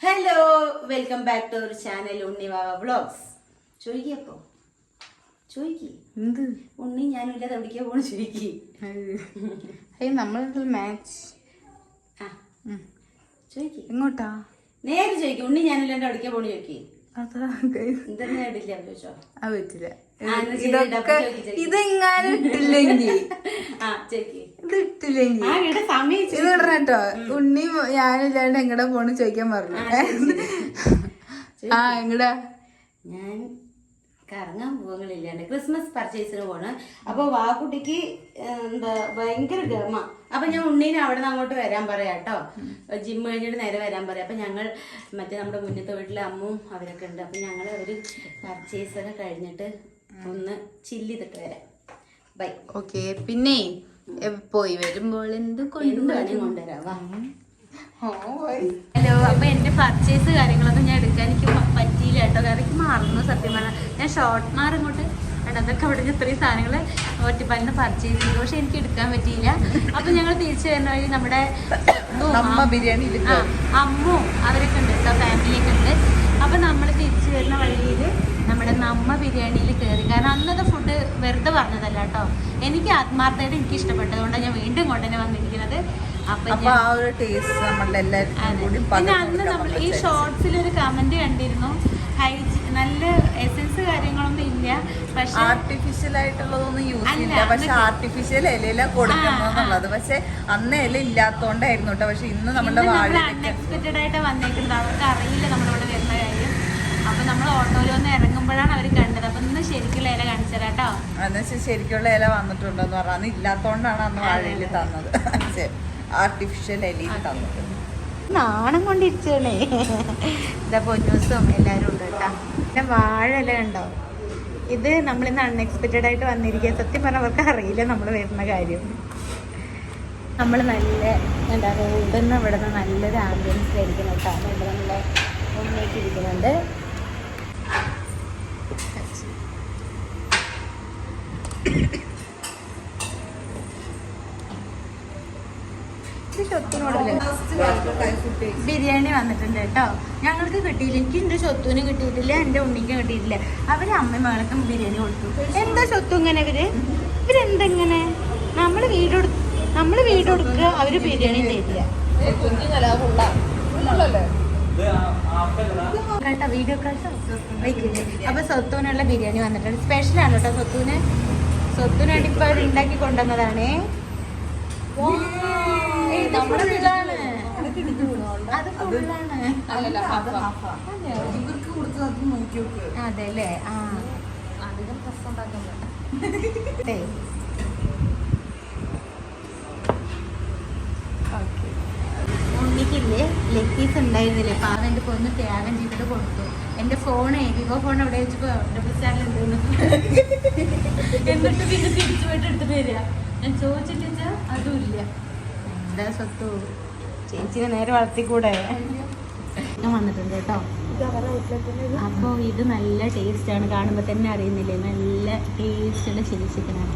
Hello welcome back to our channel Unnivava vlogs ചോദിക്കപ്പോ ചോദിക്കി എന്ത്? ഉണ്ണി ഞാനില്ലാതെ എവിടേക്കാ പോണു ചോദിക്കി ഏയ് നമ്മളെ മാച്ച് ആ. ചോദിക്കി എങ്ങോട്ടാ? നേരെ ചോദിക്കും ഉണ്ണി ഞാനില്ലാണ്ട് എവിടേക്കാ പോണു ചോദിക്കി അതാ ചോദിച്ചോ? ആ പറ്റില്ല ഇതൊക്കെ. ഇതെങ്ങാനും ഇട്ടില്ലെങ്കിൽ ഇത് ഇടണം കേട്ടോ. ഉണ്ണി ഞാനില്ലാണ്ട് എങ്ങടെ പോണ് ചോദിക്കാൻ പറഞ്ഞു. ആ എങ്ങടാ? ഞാൻ കറങ്ങാൻ പോകുന്നില്ലാണ്ട് ക്രിസ്മസ് പർച്ചേസിന് പോണ്. അപ്പൊ വാക്കുട്ടിക്ക് എന്താ ഭയങ്കര ഗമ. അപ്പൊ ഞാൻ ഉണ്ണീനെ അവിടെ നിന്ന് അങ്ങോട്ട് വരാൻ പറയാം കേട്ടോ ജിം കഴിഞ്ഞിട്ട് നേരെ വരാൻ പറയാം. അപ്പൊ ഞങ്ങൾ മറ്റേ നമ്മുടെ മുന്നത്തെ വീട്ടിലെ അമ്മും അവരൊക്കെ ഉണ്ട്. അപ്പൊ ഞങ്ങൾ ഒരു പർച്ചേസ് ഒക്കെ കഴിഞ്ഞിട്ട് ഒന്ന് ചില്ല് തിട്ട് വരാം. ബൈ ഓക്കെ പിന്നെ പോയി വരുമ്പോൾ എന്ത് കൊണ്ടുവരാം? കൊണ്ടുവരും. ഹലോ അപ്പൊ എന്റെ പർച്ചേസ് കാര്യങ്ങളൊന്നും ഞാൻ എടുക്കാൻ എനിക്ക് പറ്റിയില്ല കേട്ടോ. കാരണം എനിക്ക് മറന്നു സത്യം പറഞ്ഞാൽ ഞാൻ ഷോർട്ട് എടാ, അതൊക്കെ അവിടെ നിന്ന് ഇത്രയും സാധനങ്ങൾ ഒറ്റപ്പാലിന് പർച്ചേസ് ചെയ്തു പക്ഷെ എനിക്ക് എടുക്കാൻ പറ്റിയില്ല. അപ്പൊ ഞങ്ങൾ തിരിച്ചു വരുന്ന വഴി നമ്മുടെ ബിരിയാണി അമ്മു അവരൊക്കെ ഉണ്ട് കേട്ടോ ഫാമിലിയൊക്കെ ഉണ്ട്. അപ്പൊ നമ്മൾ തിരിച്ചു വരുന്ന വഴിയിൽ നമ്മുടെ നമ്മ ബിരിയാണിയിൽ കയറി കാരണം അന്നത്തെ ഫുഡ് വെറുതെ പറഞ്ഞതല്ല കേട്ടോ. എനിക്ക് ആത്മാർത്ഥമായിട്ട് എനിക്ക് ഇഷ്ടപ്പെട്ടതുകൊണ്ടാണ് ഞാൻ വീണ്ടും കൊണ്ടുതന്നെ വന്നിരിക്കുന്നത്. അപ്പൊ ആ ഒരു ടേസ്റ്റ് പിന്നെ അന്ന് നമ്മൾ ഈ ഷോർട്സിൽ ഒരു കമന്റ് കണ്ടിരുന്നു. നല്ല എസൻസ് കാര്യങ്ങളൊന്നും ഇല്ല. പക്ഷെ ആർട്ടിഫിഷ്യൽ ആയിട്ടുള്ളതൊന്നും യൂസ് ഇല്ല. പക്ഷെ ആർട്ടിഫിഷ്യൽ ഇലയില കൊടുക്കുന്നതെന്നുള്ളത് പക്ഷെ അന്ന് ഇല ഇല്ലാത്തോണ്ടായിരുന്നു കേട്ടോ. പക്ഷെ ഇന്ന് നമ്മുടെ അൺഎക്സ്പെക്റ്റഡ് ആയിട്ട് വന്നേക്കുന്നത്. അവർക്ക് അറിയില്ല നമ്മളിവിടെ വരുന്ന കാര്യം. അപ്പൊ നമ്മൾ ഓട്ടോയിൽ വന്ന് ഇറങ്ങുമ്പോഴാണ് അവർ കണ്ടത്. അപ്പൊ ഇന്ന് ശരിക്കുള്ള ഇല കാണിച്ചു അന്ന് എന്നുവെച്ചാൽ ശരിക്കുള്ള ഇല വന്നിട്ടുണ്ടെന്ന് പറഞ്ഞാൽ അന്ന് ഇല്ലാത്തോണ്ടാണ് അന്ന് വാഴയിൽ തന്നത്. ആർട്ടിഫിഷ്യൽ ഇലയിൽ തന്നത്. നാണം കൊണ്ടിരിച്ചേ ഇതാ പൊന്നൂസും എല്ലാവരും ഉണ്ട് കേട്ടോ. പിന്നെ വാഴ ഇല ഉണ്ടോ ഇത് നമ്മളിന്ന് അൺഎക്സ്പെക്റ്റഡ് ആയിട്ട് വന്നിരിക്കുക സത്യം പറഞ്ഞാൽ അവർക്ക് അറിയില്ല നമ്മൾ വരുന്ന കാര്യം. നമ്മൾ നല്ല എന്താ റോഡിൽ നിന്ന് ഇവിടെ നിന്ന് നല്ലൊരു ആംബിയൻസ് ആയിരിക്കണം കേട്ടോ. ഇവിടെ നമ്മളെ മുന്നേക്ക് ബിരിയാണി വന്നിട്ടുണ്ട് കേട്ടോ. ഞങ്ങൾക്ക് കിട്ടിയില്ല. എനിക്ക് എന്റെ സ്വത്തുവിന് കിട്ടിയിട്ടില്ല എന്റെ ഉണ്ണിക്കും കിട്ടിയിട്ടില്ല. അവർ അമ്മയും മകൾക്കും ബിരിയാണി കൊടുത്തു. എന്താ സ്വത്തു ഇങ്ങനെ ഇവർ? ഇവരെന്തെങ്ങനെ? നമ്മൾ വീട് നമ്മൾ വീട് കൊടുക്കുക അവർ ബിരിയാണി തരില്ല. കേട്ടോ വീഡിയോ വയ്ക്കില്ലേ? അപ്പൊ സ്വത്തുവിനുള്ള ബിരിയാണി വന്നിട്ടുണ്ട്. സ്പെഷ്യലാണ് കേട്ടോ സ്വത്തുവിന്. സ്വത്തുവിനാണ് ഇപ്പൊ അവർ ഉണ്ടാക്കി കൊണ്ടുവന്നതാണേ. അത് ഫുള്ളാണ് ഇവർക്ക് കൊടുത്തത് നോക്കി നോക്ക് അതെ അല്ലേ ആ. അധികം പ്രശ്നം ഉണ്ടാക്കുന്നുണ്ട് ഉണ്ണിക്കില്ലേ ലെക്കീസ് ഉണ്ടായിരുന്നില്ലേ? പാവം എന്റെ പൊന്ന് ത്യാഗം ചെയ്തിട്ട് കൊടുത്തു. എന്റെ ഫോണേ വിവോ ഫോൺ അവിടെ വെച്ചപ്പോ ഡബിൾ സ്റ്റാൻഡിൽ ഉണ്ടെന്ന്. എന്നിട്ട് പിന്നെ തിരിച്ചു പോയിട്ട് എടുത്തിട്ട് വരിക. ഞാൻ ചോദിച്ചിട്ടില്ല അതും ഇല്ല. എന്താ സ്വത്തു ചേച്ചിനെ നേരെ വളർത്തിക്കൂടെ? ഞാൻ വന്നിട്ടുണ്ട് കേട്ടോ. അപ്പോൾ ഇത് നല്ല ടേസ്റ്റാണ് കാണുമ്പോൾ തന്നെ അറിയുന്നില്ലേ? നല്ല ടേസ്റ്റുള്ള ചില്ലി ചിക്കനാണ്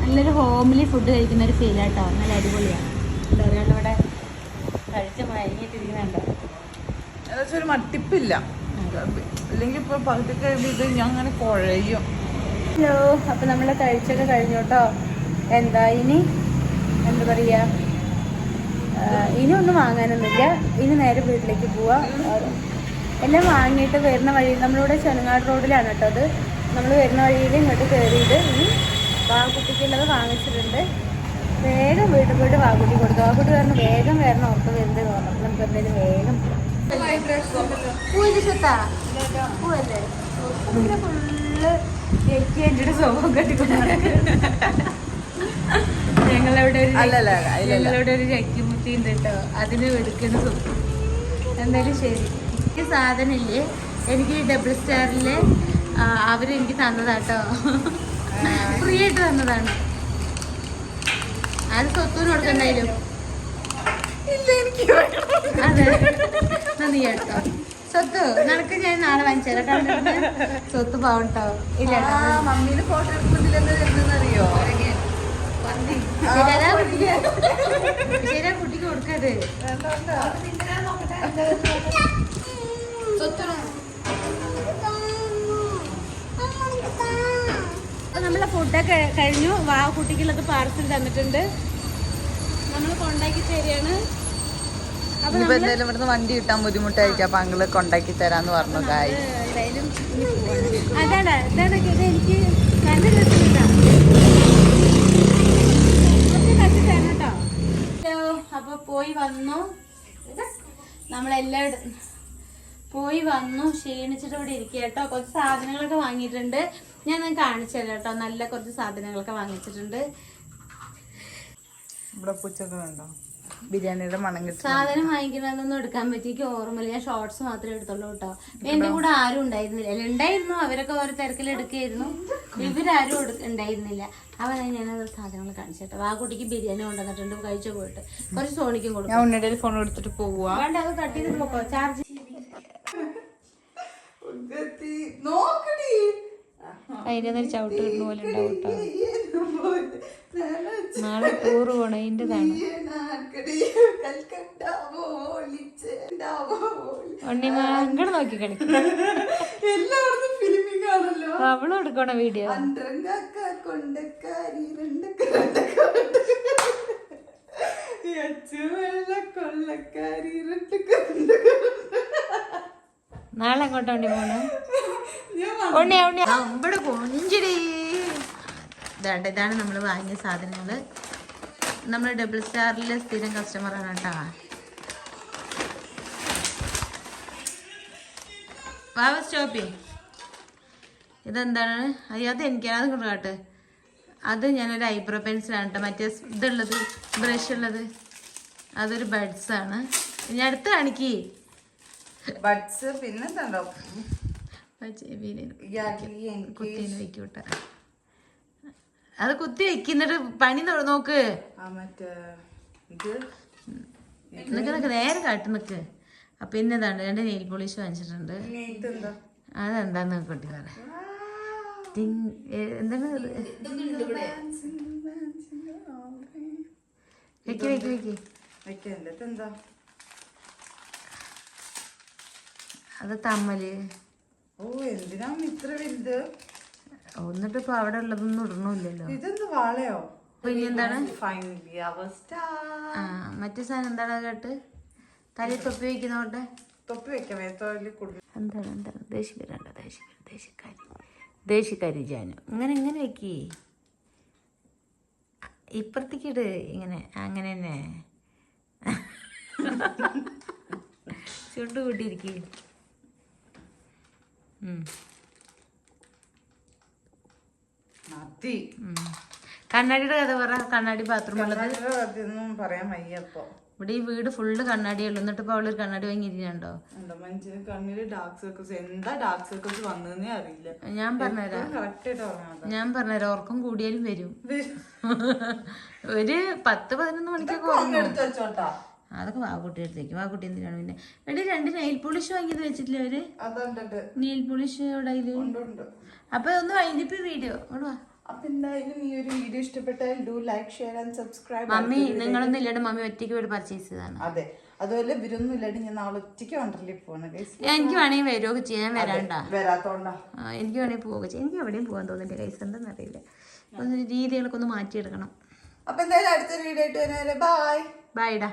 നല്ലൊരു ഹോംലി ഫുഡ് കഴിക്കുന്ന ഒരു ഫീലാട്ടോ നല്ല അടിപൊളിയാണ്. എന്താ പറയുക ഇവിടെ കഴിച്ച് മയങ്ങിയിട്ടിരിക്കുന്നുണ്ടോ? എന്നുവെച്ചാൽ ഒരു മട്ടിപ്പില്ല. അല്ലെങ്കിൽ ഇപ്പൊ പകുതി കഴിയുമ്പോൾ ഇത് ഞാൻ അങ്ങനെ കുഴയും. ഹലോ അപ്പോൾ നമ്മൾ കഴിച്ചൊക്കെ കഴിഞ്ഞു കേട്ടോ. എന്താ ഇനി? എന്താ പറയുക? ഇനി ഒന്നും വാങ്ങാനൊന്നുമില്ല. ഇനി നേരെ വീട്ടിലേക്ക് പോവാം. എല്ലാം വാങ്ങിയിട്ട് വരുന്ന വഴി നമ്മളിവിടെ ചെനങ്ങാട് റോഡിലാണ് കേട്ടോ അത്. നമ്മൾ വരുന്ന വഴിയിൽ ഇങ്ങോട്ട് കയറിയിട്ട് ഇനി വാക്കുട്ടിക്കുള്ളത് വാങ്ങിച്ചിട്ടുണ്ട്. വേഗം വീട്ടിൽ പോയിട്ട് വാഗുട്ടി കൊടുത്തു. വാഗുട്ടി പറഞ്ഞു വേഗം വരണം ഓർത്ത് വരുന്നത് തോന്നുന്നു നമുക്ക് എന്തായാലും വേഗം പോവാം. ഫുള്ള് എനിക്ക് എന്റെ സ്വഭാവം കെട്ടിക്കൊണ്ട് ഞങ്ങളവിടെ. ഞങ്ങളവിടെ ഒരു ചക്കിമുട്ടി ഉണ്ട് കേട്ടോ അതിന് എടുക്കുന്ന സ്വത്ത് എന്തായാലും ശരി. എനിക്ക് സാധനമില്ലേ? എനിക്ക് ഡബിൾ സ്റ്റാറിൽ അവരെനിക്ക് തന്നതാട്ടോ. ഫ്രീ ആയിട്ട് തന്നതാണ് അത് സ്വത്തൂന് കൊടുക്കണ്ടായാലും അതെ. നന്ദി കേട്ടോ സ്വത്ത് നിനക്ക് ഞാൻ നാളെ വാങ്ങിച്ചു തരാം സ്വത്ത് പോകട്ടോ ഇല്ല ആ ഫോട്ടോ എടുക്കുന്നില്ലെന്ന് വരുന്നതെന്നറിയോ? നമ്മളെ ഫുഡൊക്കെ കഴിഞ്ഞു. വാ കുട്ടിക്കുള്ളത് പാർസൽ തന്നിട്ടുണ്ട്. നമ്മൾ കൊണ്ടാക്കി തരികയാണ്. എന്തായാലും ഇവിടുന്ന് വണ്ടി കിട്ടാൻ ബുദ്ധിമുട്ടായിരിക്കും. അപ്പൊ അങ്ങൾ കൊണ്ടാക്കി തരാന്ന് പറഞ്ഞു കായ് നമ്മളെല്ലാം പോയി വന്നു ക്ഷീണിച്ചിട്ട് ഇവിടെ ഇരിക്കുക കേട്ടോ. കുറച്ച് സാധനങ്ങളൊക്കെ വാങ്ങിയിട്ടുണ്ട്. ഞാൻ നിങ്ങൾക്ക് കാണിച്ചു തരാം കേട്ടോ. നല്ല കുറച്ച് സാധനങ്ങളൊക്കെ വാങ്ങിച്ചിട്ടുണ്ട്. ഇവിടെ പൂച്ചകളുണ്ടോ ബിരിയാണിയുടെ മണം കിട്ടും സാധനം വാങ്ങിക്കുന്നതൊന്നും എടുക്കാൻ പറ്റി എനിക്ക് ഓർമ്മയില്ല ഞാൻ ഷോർട്സ് മാത്രമേ എടുത്തുള്ളൂ കേട്ടോ എന്റെ കൂടെ ആരും ഉണ്ടായിരുന്നില്ല അല്ല, ഉണ്ടായിരുന്നു അവരൊക്കെ ഓരോ തിരക്കിൽ എടുക്കുകയായിരുന്നു ഇവരാരും എടുക്ക- ഉണ്ടായിരുന്നില്ല അവനെ ഞാൻ സാധനങ്ങൾ കാണിച്ചിട്ട് ആ കുട്ടിക്ക് ബിരിയാണി കൊണ്ടുവന്നിട്ടുണ്ട് കഴിച്ചു പോയിട്ട് കുറച്ച് സോണിക്കും കൊടുക്കും ഞാൻ ഉണ്ണിയുടെ ഫോൺ എടുത്തിട്ട് പോവാ വേണ്ട അത് കട്ട് ചെയ്ത് പോക്കോ ചാർജ് നോക്കടി അതിന്റെ ചവിട്ട് കിട്ടുന്ന പോലെ ഉണ്ടാവും കേട്ടോ നാളെ ടൂറ് പോണ അതിന്റെതാണ് ഉണ്ണിമ അങ്ങോട്ട് നോക്കി കളിക്കും. അവളും എടുക്കണ വീഡിയോ നാളെ എങ്ങോട്ടാ ഉണ്ണി പോണേ? ഉണ്ണി ഉണ്ണി ഇവിടെ കൊഞ്ചിടി ഇതാണ്ട് ഇതാണ് നമ്മൾ വാങ്ങിയ സാധനങ്ങൾ നമ്മൾ ഡബിൾ സ്റ്റാറിലെ സ്ഥിരം കസ്റ്റമറാണ് കേട്ടോ. വാവ സ്റ്റോപ്പി ഇതെന്താണ്? അയ്യോ അത് എനിക്കാണ് അത് കാട്ട്. അത് ഞാനൊരു ഐബ്രോ പെൻസിലാണ് കേട്ടോ. മറ്റേ ഇതുള്ളത് ബ്രഷ് ഉള്ളത്. അതൊരു ബഡ്സ് ആണ്. ഞാൻ അടുത്ത് കാണിക്കേ. ബഡ്സ് പിന്നെ കുട്ടീനെ ചെവിയിൽ ഈ എനിക്ക് കുത്തിന്ന് വെക്കൂട്ട അത് കുത്തി വെക്കുന്നിട്ട് പണി നോക്ക്. നേരെ കാട്ടു നിക്ക്. അപ്പൊ പിന്നെ ഇതാണ്ട് രണ്ട് നെയിൽ പോളിഷ് വാങ്ങിച്ചിട്ടുണ്ട്. അതെന്താന്ന് കുട്ടി പറ. എന്താണ്? വെക്ക് വെക്ക് വെക്ക്. അത് തമ്മൽ. ഓ എന്തിനാ ഇത്ര വലുത്? എന്നിട്ട് ഇപ്പൊ അവിടെ ഉള്ളതൊന്നും ഇടണില്ലല്ലോ ഇതെന്ത് വാളയോ? പിന്നെ എന്താണ്? ഫൈനലി അവസ്ഥ മറ്റേ സാധനം എന്താണ് കേട്ട്? തലയിൽ തൊപ്പി വെക്കുന്നോട്ടെ തൊപ്പി വെക്കാം വേത്തോലിൽ കൊടുക്കും എന്താണ് എന്താണ്? ദേശിക്കരണ്ട ദേശിക്കര ദേശിക്കാരി ദേശിക്കാരി ജാനു. ഇങ്ങനെ ഇങ്ങനെ വെക്കി. ഇപ്പുറത്തേക്കിട് ഇങ്ങനെ അങ്ങനെ തന്നെ. ചുണ്ട് മതി. കണ്ണാടിയുടെ കഥ പറ കണ്ണാടി ബാത്റൂം ഉള്ളത്. അതൊന്നും പറയാൻ വയ്യപ്പോ ഇവിടെ ഈ വീട് ഫുള്ള് കണ്ണാടിയുള്ളൂ എന്നിട്ട് ഇപ്പൊ അവളൊരു കണ്ണാടി വാങ്ങിയിരിക്കണ്ടോ എന്താ മനുഷ്യന് കണ്ണിൽ ഡാർക്ക് സർക്കിൾസ് എന്താ ഡാർക്ക് സർക്കിൾസ് വന്നതെന്നേ അറിയില്ല. ഞാൻ പറഞ്ഞുതരാം. ഞാൻ പറഞ്ഞുതരാം. ഉറക്കം കൂടിയാലും വരും. ഒരു പത്ത് പതിനൊന്ന് മണിക്കൊക്കെ ഉറങ്ങും. എടുത്തു വെച്ചോട്ടാ. അതൊക്കെ വാക്കുട്ടി എടുത്തേക്ക്. വാക്കുട്ടി എന്തിനാണ് പിന്നെ? എടി രണ്ട് നെയിൽ പോളിഷ് വാങ്ങിയത് വെച്ചിട്ടില്ല അവർ? നെയിൽ പോളിഷ് ഇവിടെ അപ്പൊ ഒന്ന് വൈകിട്ട് വീഡിയോ അപ്പൊ എന്തായാലും ഈ ഒരു വീഡിയോ ഇഷ്ടപ്പെട്ടാൽ do like share and subscribe mummy നിങ്ങളൊന്നും ഇല്ലാണ്ട് മമ്മി ഒറ്റയ്ക്ക് പോയി പർച്ചേസ് ചെയ്താണ് അതെ. അതുപോലെ ഇവരൊന്നും ഇല്ലാണ്ട് ഞാൻ നാളെ ഒറ്റയ്ക്ക് വണ്ടർലി പോകണം എനിക്ക് വേണമെങ്കിൽ വരുമൊക്കെ ചെയ്യാൻ വരാണ്ടാ? വരാത്തോണ്ടാ. എനിക്ക് വേണമെങ്കിൽ പോവുക ചെയ്യാം. എനിക്ക് എവിടെയും പോകാൻ തോന്നില്ല കൈസ് എന്താണെന്ന് അറിയില്ല. ഒന്ന് രീതികളൊക്കെ ഒന്ന് മാറ്റിയെടുക്കണം. അപ്പൊ എന്തായാലും അടുത്തൊരു വീഡിയോ ആയിട്ട് വരുന്നവരെ ബൈ ബൈഡാ